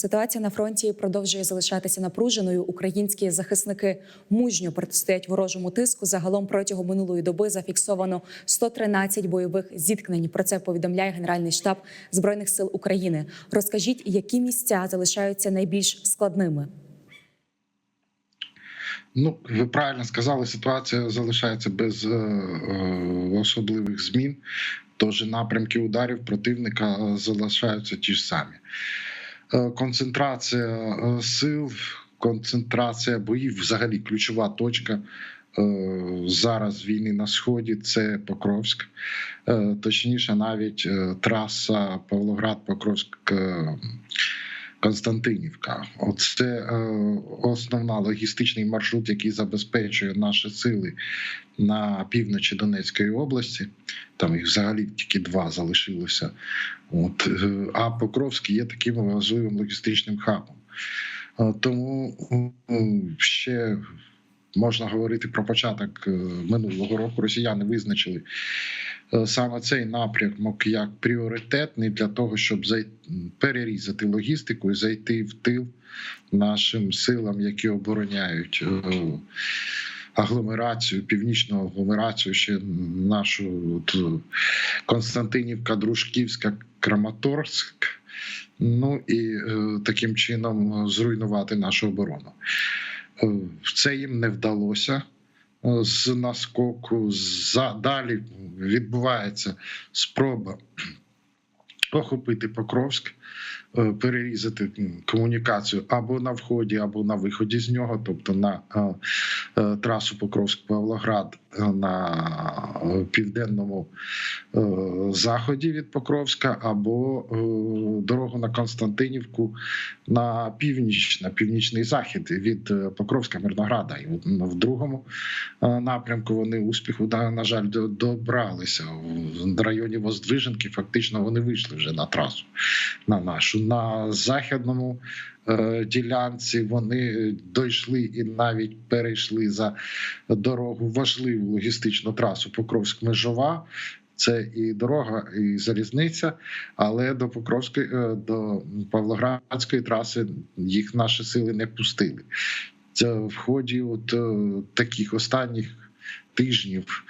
Ситуація на фронті продовжує залишатися напруженою. Українські захисники мужньо протистоять ворожому тиску. Загалом протягом минулої доби зафіксовано 113 бойових зіткнень. Про це повідомляє Генеральний штаб збройних сил України. Розкажіть, які місця залишаються найбільш складними. Ну, ви правильно сказали, ситуація залишається без е, е, особливих змін. Тож напрямки ударів противника залишаються ті ж самі. Е, концентрація е, сил, концентрація боїв, взагалі ключова точка. е, Зараз війни на сході це Покровськ, точніше, навіть траса Павлоград-Покровськ. Константинівка. Оце е, основна логістичний маршрут, який забезпечує наші сили на півночі Донецької області. Там їх взагалі тільки два залишилося. От, е, а Покровський є таким важливим логістичним хабом. Е, тому е, ще можна говорити про початок е, минулого року. Росіяни визначили саме цей напрямок як пріоритетний для того, щоб перерізати логістику і зайти в тил нашим силам, які обороняють е, агломерацію, північну агломерацію, ще нашу е, Константинівка, Дружківська, Краматорськ. Ну і е, таким чином зруйнувати нашу оборону. Е, Це їм не вдалося е, з наскоку. За далі відбувається спроба охопити Покровськ, е, перерізати комунікацію або на вході, або на виході з нього, тобто на е, е, трасу Покровськ-Павлоград на е, південному е, заході від Покровська, або е, дорогу на Константинівку на північ, на північний захід від Покровська Мирнограда. І в другому напрямку вони успіху на жаль до- добралися в районі Воздвиженки. Фактично вони вийшли вже на трасу на нашу на західному ділянці. Вони дійшли і навіть перейшли за дорогу важливу логістичну трасу Покровськ-Межова. Це і дорога, і залізниця, але до Покровської е, до Павлоградської траси їх наші сили не пустили. Це в ході от е, таких останніх тижнів,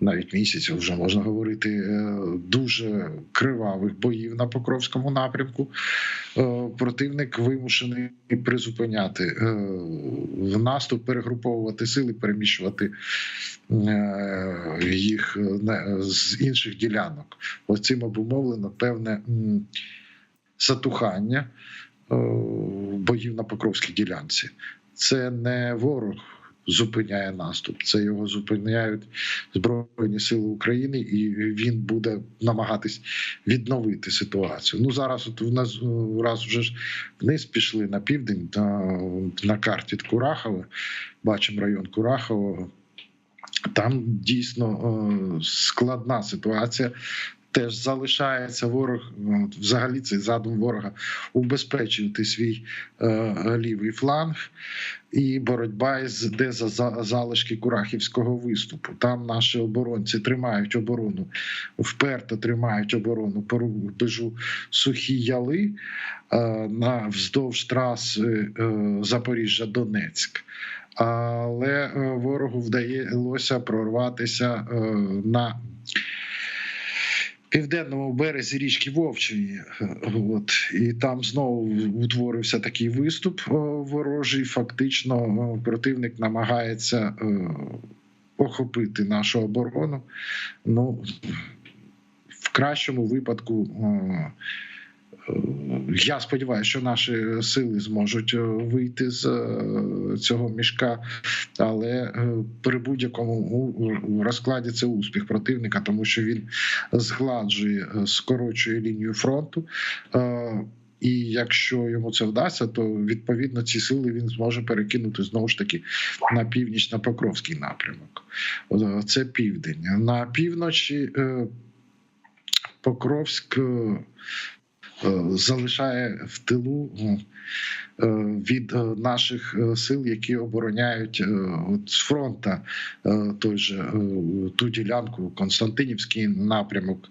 навіть місяців, вже можна говорити, е, дуже кривавих боїв на Покровському напрямку. Е, Противник вимушений призупиняти е, в наступ, перегруповувати сили, переміщувати їх з інших ділянок. Ось цим обумовлено певне затухання боїв на Покровській ділянці. Це не ворог зупиняє наступ, це його зупиняють Збройні Сили України, і він буде намагатись відновити ситуацію. Ну зараз от в нас раз вже ж вниз пішли на південь на, на карті Курахове. Бачимо район Курахового. Там дійсно е, складна ситуація. Теж залишається ворог, взагалі цей задум ворога убезпечувати свій е, лівий фланг і боротьба із де за, за залишки Курахівського виступу. Там наші оборонці тримають оборону, вперто тримають оборону по рубежу сухі яли е, на вздовж траси е, Запоріжжя-Донецьк. Але е, ворогу вдалося прорватися е, на південному березі річки Вовчої. Е, От і там знову утворився такий виступ е, ворожий. Фактично, е, противник намагається е, охопити нашу оборону. Ну в кращому випадку. Я сподіваюся, що наші сили зможуть е, вийти з е, цього мішка, але е, при будь-якому розкладі це успіх противника, тому що він згладжує, скорочує лінію фронту. І якщо йому це вдасться, то відповідно ці сили він зможе перекинути знову ж таки на північ на Покровський напрямок. Це південь. На півночі Покровськ. Е, залишає в тилу е, від е, наших е, сил, які обороняють з фронта той же ту ділянку, Константинівський напрямок,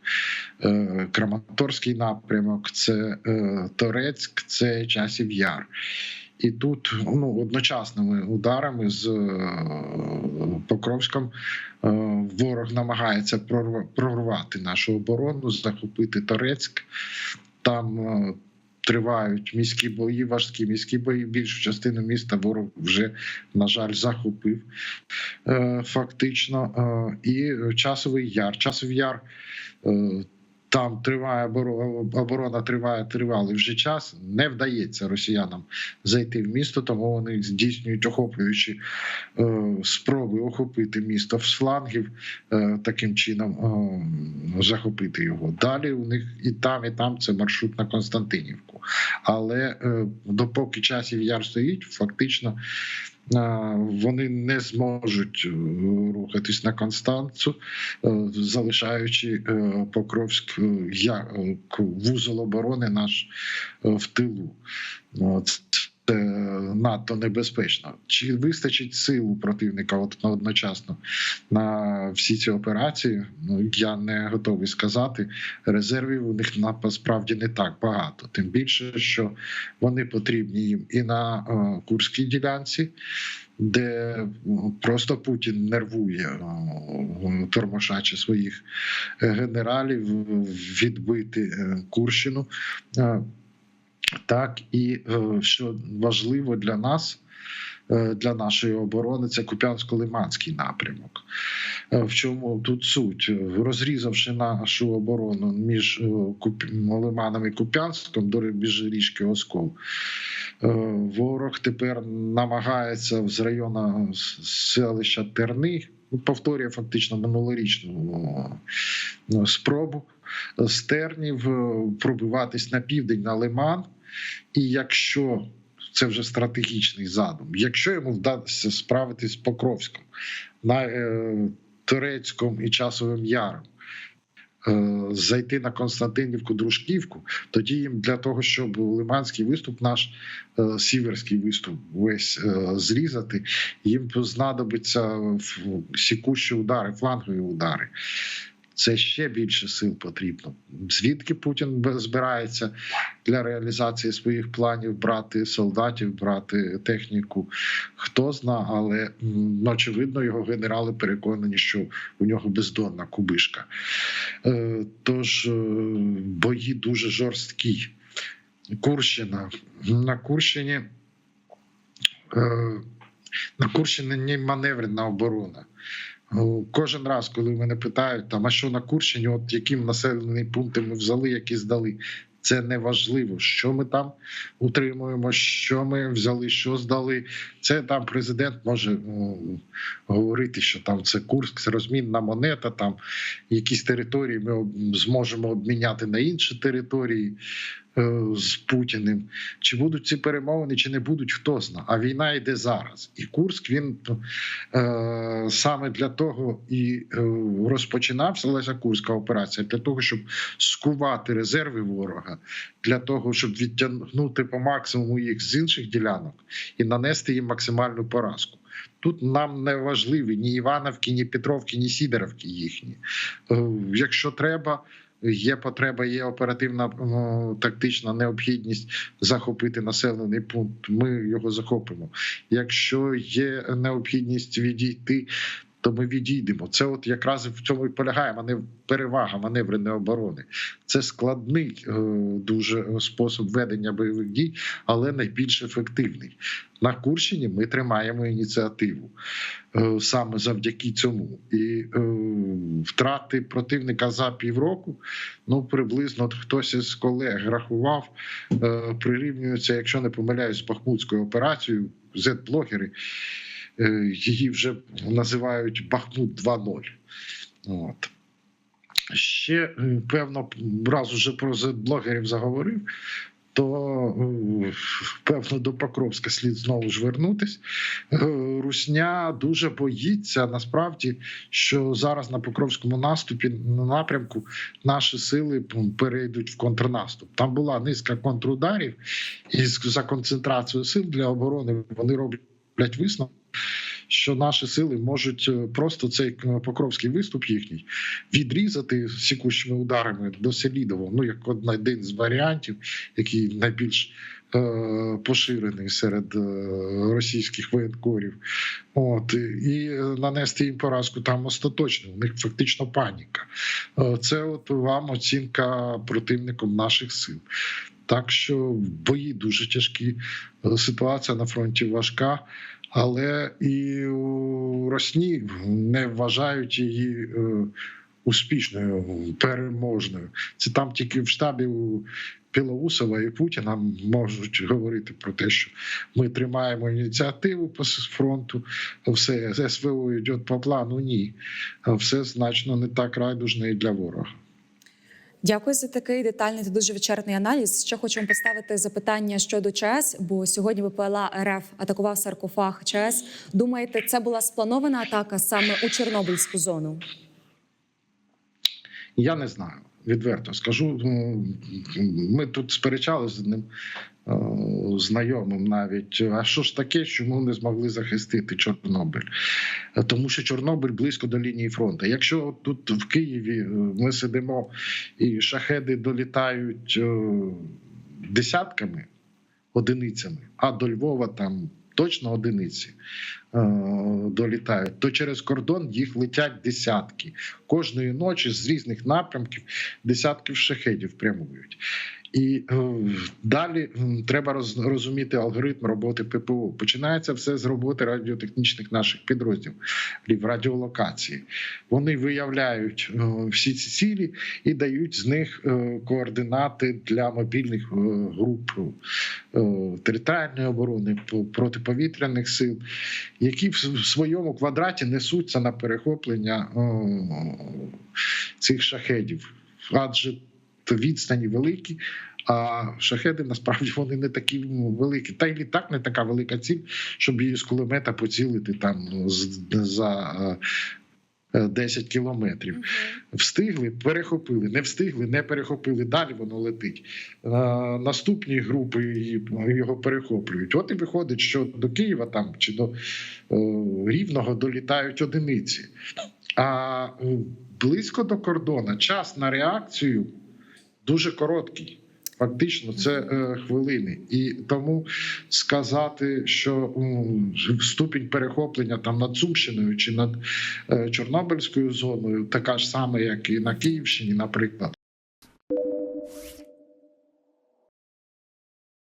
Краматорський напрямок, це Торецьк, це Часів Яр. І тут ну, одночасними ударами з Покровськом ворог намагається прорвати нашу оборону, захопити Торецьк. Там е, тривають міські бої, важкі міські бої. Більшу частину міста ворог вже, на жаль, захопив е, фактично. Е, І часовий яр. Часовий яр. Там триває оборона, триває тривалий вже час. Не вдається росіянам зайти в місто, тому вони здійснюють охоплюючі е, спроби охопити місто з флангів, е, таким чином е, захопити його. Далі у них і там, і там це маршрут на Константинівку. Але допоки часів яр стоїть, фактично. Вони не зможуть е, рухатись на Констанцу, е, залишаючи е, Покровськ як вузол оборони наш в тилу. Це надто небезпечно. Чи вистачить сил у противника от одночасно на всі ці операції? Ну я не готовий сказати. Резервів у них насправді не так багато. Тим більше, що вони потрібні їм і на е, Курській ділянці, де ну, просто Путін нервує е, тормошачи своїх е, генералів відбити е, Курщину. Так і е, що важливо для нас, е, для нашої оборони, це Куп'янсько-Лиманський напрямок. Е, В чому тут суть? Розрізавши нашу оборону між Лиманом і Куп'янськом до річки Оскол, ворог тепер намагається з району селища Терни. ну, Повторює фактично минулорічну спробу з Тернів пробиватись на південь на Лиман. І якщо це вже стратегічний задум, якщо йому вдасться справитись з Покровськом, на е, Турецьком і Часовим Яром, е, зайти на Константинівку, Дружківку, тоді їм для того, щоб лиманський виступ, наш е, сіверський виступ, весь зрізати, їм знадобиться сікущі удари, флангові удари. Це ще більше сил потрібно. Звідки Путін збирається для реалізації своїх планів брати солдатів, брати техніку? Хто зна, але очевидно, його генерали переконані, що у нього бездонна кубишка. Е, Тож е, бої дуже жорсткі. Курщина. На Курщині е, на Курщині маневрена оборона. Ну, Кожен раз, коли мене питають, там, а що на Курщині, от яким населені пункти ми взяли, які здали. Це не важливо, що ми там утримуємо, що ми взяли, що здали. Це там президент може ну, говорити, що там це Курськ, це розмінна монета. Там якісь території ми зможемо обміняти на інші території з Путіним. Чи будуть ці перемовини, чи не будуть, хто зна. А війна йде зараз. І Курськ він е, саме для того і е, розпочинався Леся Курська операція, для того, щоб скувати резерви ворога, для того, щоб відтягнути по максимуму їх з інших ділянок і нанести їм максимальну поразку. Тут нам не важливі ні Івановки, ні Петровки, ні Сідоровки їхні. Е, Якщо треба, є потреба, є оперативна ну, тактична необхідність захопити населений пункт. Ми його захопимо. Якщо є необхідність відійти. То ми відійдемо. Це от якраз в цьому і полягає манев... перевага маневреної оборони. Це складний е, дуже спосіб ведення бойових дій, але найбільш ефективний. На Курщині ми тримаємо ініціативу е, саме завдяки цьому. І е, втрати противника за півроку, ну приблизно хтось із колег рахував, е, прирівнюється, якщо не помиляюсь, з Бахмутською операцією. Z-блогери е, її вже називають Бахмут 2.0. От. Ще е, певно раз уже про Z-блогерів заговорив. то е, певно до Покровська слід знову ж вернутись. Е, Русня дуже боїться насправді, що зараз на Покровському наступі на напрямку наші сили перейдуть в контрнаступ. Там була низка контрударів, і за концентрацією сил для оборони вони роблять висновок. Що наші сили можуть е, просто цей е, покровський виступ їхній відрізати сікущими ударами до Селідово, ну як один з варіантів, який найбільш е, поширений серед російських воєнкорів. От і нанести їм поразку там остаточно. У них фактично паніка. Це от вам оцінка противником наших сил. Так що бої дуже тяжкі. Ситуація на фронті важка, але і у Росні не вважають її е, успішною, переможною. Це там тільки в штабі у Білоусова і Путіна можуть говорити про те, що ми тримаємо ініціативу по фронту, все СВО йде по плану. Ні, все значно не так райдужно і для ворога. Дякую за такий детальний та дуже вичерпний аналіз. Ще хочу вам поставити запитання щодо ЧАЕС, бо сьогодні ВПЛА РФ атакував саркофаг ЧАЕС. Думаєте, це була спланована атака саме у Чорнобильську зону? Я не знаю. Відверто скажу. Ми тут сперечалися з одним е, знайомим навіть. А що ж таке, чому не змогли захистити Чорнобиль? Е, Тому що Чорнобиль близько до лінії фронту. Якщо тут в Києві е, ми сидимо і шахеди долітають е, десятками, одиницями, а до Львова там точно одиниці е, долітають, то через кордон їх летять десятки. Кожної ночі з різних напрямків десятків шахедів прямують. І е, далі треба роз, розуміти алгоритм роботи ППО. Починається все з роботи радіотехнічних наших підрозділів радіолокації. Вони виявляють е, всі ці цілі і дають з них е, координати для мобільних груп територіальної оборони, по- протиповітряних сил, які в своєму квадраті несуться на перехоплення цих шахедів. Адже відстані великі. А шахеди насправді вони не такі великі. Та й літак не така велика ціль, щоб її з кулемета поцілити там за е, е, 10 кілометрів. Встигли, перехопили, не встигли, не перехопили. Далі воно летить. Е, Наступні групи його перехоплюють. От і виходить, що до Києва там чи до е, Рівного долітають одиниці. А е, близько до кордону час на реакцію дуже короткий. Фактично, це е, хвилини, і тому сказати, що м, ступінь перехоплення там над Сумщиною чи над е, Чорнобильською зоною, така ж сама, як і на Київщині, наприклад,